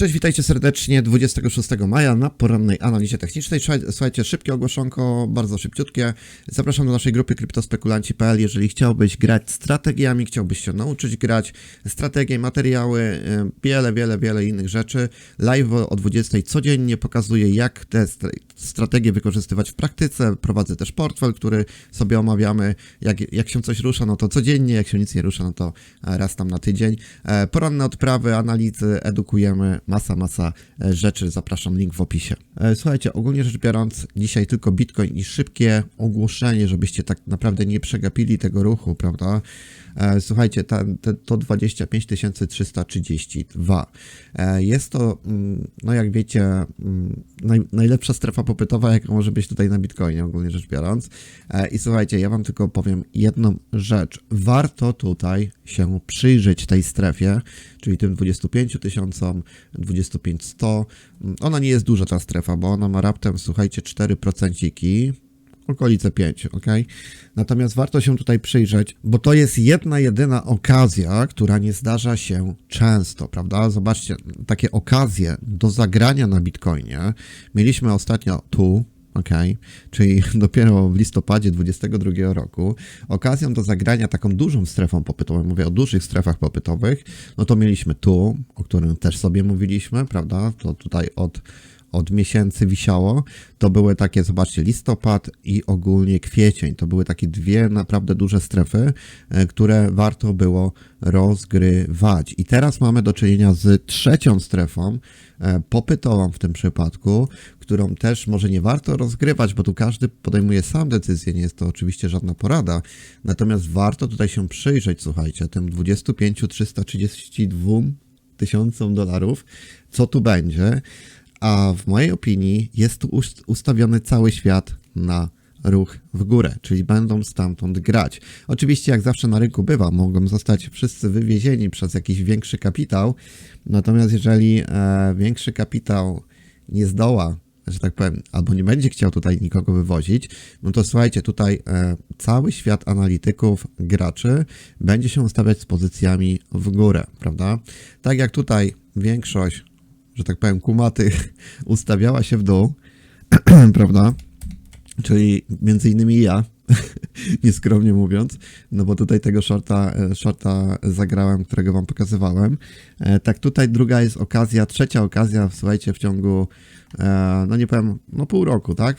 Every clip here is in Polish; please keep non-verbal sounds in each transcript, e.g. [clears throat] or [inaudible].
Cześć, witajcie serdecznie 26 maja na porannej analizie technicznej. Słuchaj- Słuchajcie, szybkie ogłoszonko, bardzo szybciutkie. Zapraszam do naszej grupy kryptospekulanci.pl. Jeżeli chciałbyś grać strategiami, chciałbyś się nauczyć grać strategie, materiały, e, wiele, wiele, wiele innych rzeczy. Live o 20 codziennie pokazuję, jak te stra- strategie wykorzystywać w praktyce. Prowadzę też portfel, który sobie omawiamy. Jak, jak się coś rusza, no to codziennie, jak się nic nie rusza, no to raz tam na tydzień. E, Poranne odprawy, analizy, edukujemy, masa, masa e, rzeczy. Zapraszam, link w opisie. E, Słuchajcie, ogólnie rzecz biorąc, dzisiaj tylko Bitcoin i szybkie ogłoszenie, żebyście tak naprawdę nie przegapili tego ruchu, prawda? E, Słuchajcie, ta, te, to 25 332. E, Jest to, mm, no jak wiecie, mm, naj, najlepsza strefa popytowa, jaka może być tutaj na Bitcoinie, ogólnie rzecz biorąc. I słuchajcie, ja wam tylko powiem jedną rzecz. Warto tutaj się przyjrzeć tej strefie, czyli tym 25 tysiącom, 25 100. Mm, Ona nie jest duża ta strefa, bo ona ma raptem, słuchajcie, 4% okolice 5, ok? Natomiast warto się tutaj przyjrzeć, bo to jest jedna jedyna okazja, która nie zdarza się często, prawda? Zobaczcie, takie okazje do zagrania na Bitcoinie mieliśmy ostatnio tu, ok? Czyli [laughs] dopiero w listopadzie 2022 roku. Okazją do zagrania taką dużą strefą popytową, mówię o dużych strefach popytowych, no to mieliśmy tu, o którym też sobie mówiliśmy, prawda? To tutaj od od miesięcy wisiało, to były takie, zobaczcie, listopad i ogólnie kwiecień. To były takie dwie naprawdę duże strefy, e, które warto było rozgrywać. I teraz mamy do czynienia z trzecią strefą, e, popytową w tym przypadku, którą też może nie warto rozgrywać, bo tu każdy podejmuje sam decyzję, nie jest to oczywiście żadna porada. Natomiast warto tutaj się przyjrzeć, słuchajcie, tym 25 332 tysiącom dolarów, co tu będzie. A w mojej opinii jest tu ust- ustawiony cały świat na ruch w górę, czyli będą stamtąd grać. Oczywiście, jak zawsze na rynku bywa, mogą zostać wszyscy wywiezieni przez jakiś większy kapitał, natomiast jeżeli e, większy kapitał nie zdoła, że tak powiem, albo nie będzie chciał tutaj nikogo wywozić, no to słuchajcie, tutaj e, cały świat analityków, graczy będzie się ustawiać z pozycjami w górę, prawda? Tak jak tutaj większość że tak powiem, kumatych [laughs] ustawiała się w dół, [clears throat] prawda? Czyli między innymi ja, [laughs] nieskromnie mówiąc, no bo tutaj tego shorta, e, shorta zagrałem, którego wam pokazywałem. E, Tak tutaj druga jest okazja, trzecia okazja, słuchajcie, w ciągu, e, no nie powiem, no pół roku, tak?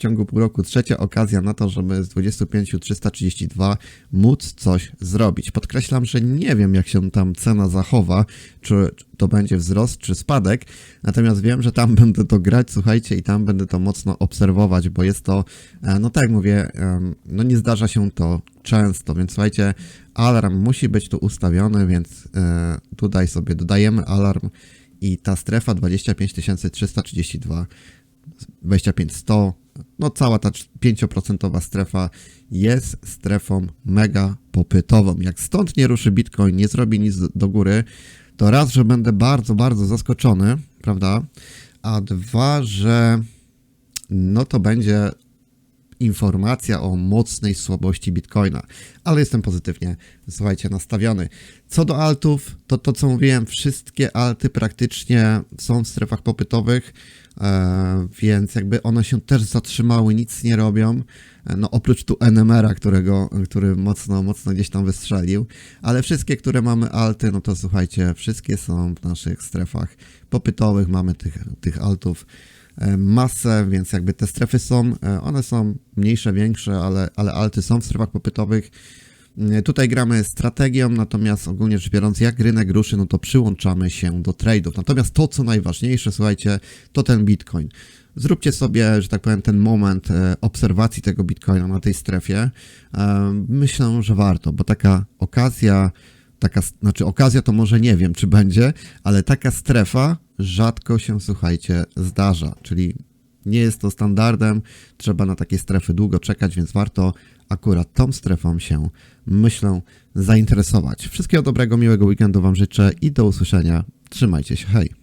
W ciągu pół roku trzecia okazja na to, żeby z 25 332 móc coś zrobić. Podkreślam, że nie wiem, jak się tam cena zachowa, czy to będzie wzrost, czy spadek, natomiast wiem, że tam [laughs] będę to grać, słuchajcie, i tam będę to mocno obserwować, bo jest to, e, no tak jak mówię, no nie zdarza się to często, więc słuchajcie, alarm musi być tu ustawiony, więc e, tutaj sobie dodajemy alarm i ta strefa 25 332 25100, no cała ta 5% strefa jest strefą mega popytową. Jak stąd nie ruszy Bitcoin, nie zrobi nic do- góry, to raz, że będę bardzo, bardzo zaskoczony, prawda? A dwa, że no to będzie informacja o mocnej słabości Bitcoina, ale jestem pozytywnie, słuchajcie, nastawiony. Co do altów, to to co mówiłem, wszystkie alty praktycznie są w strefach popytowych, e, więc jakby one się też zatrzymały, nic nie robią, e, no oprócz tu NMR-a, którego, który mocno, mocno gdzieś tam wystrzelił, ale wszystkie, które mamy alty, no to słuchajcie, wszystkie są w naszych strefach popytowych, mamy tych, tych altów masę, więc jakby te strefy są, e, one są mniejsze, większe, ale, ale alty są w strefach popytowych. Mm, Tutaj gramy strategią, natomiast ogólnie rzecz biorąc, jak rynek ruszy, no to przyłączamy się do trade'ów. Natomiast to, co najważniejsze, słuchajcie, to ten Bitcoin. Zróbcie sobie, że tak powiem, ten moment e, obserwacji tego Bitcoina na tej strefie. E, Myślę, że warto, bo taka okazja taka, znaczy okazja to może nie wiem, czy będzie, ale taka strefa rzadko się, słuchajcie, zdarza, czyli nie jest to standardem, trzeba na takie strefy długo czekać, więc warto akurat tą strefą się, myślę, zainteresować. Wszystkiego dobrego, miłego weekendu Wam życzę i do usłyszenia. Trzymajcie się, hej!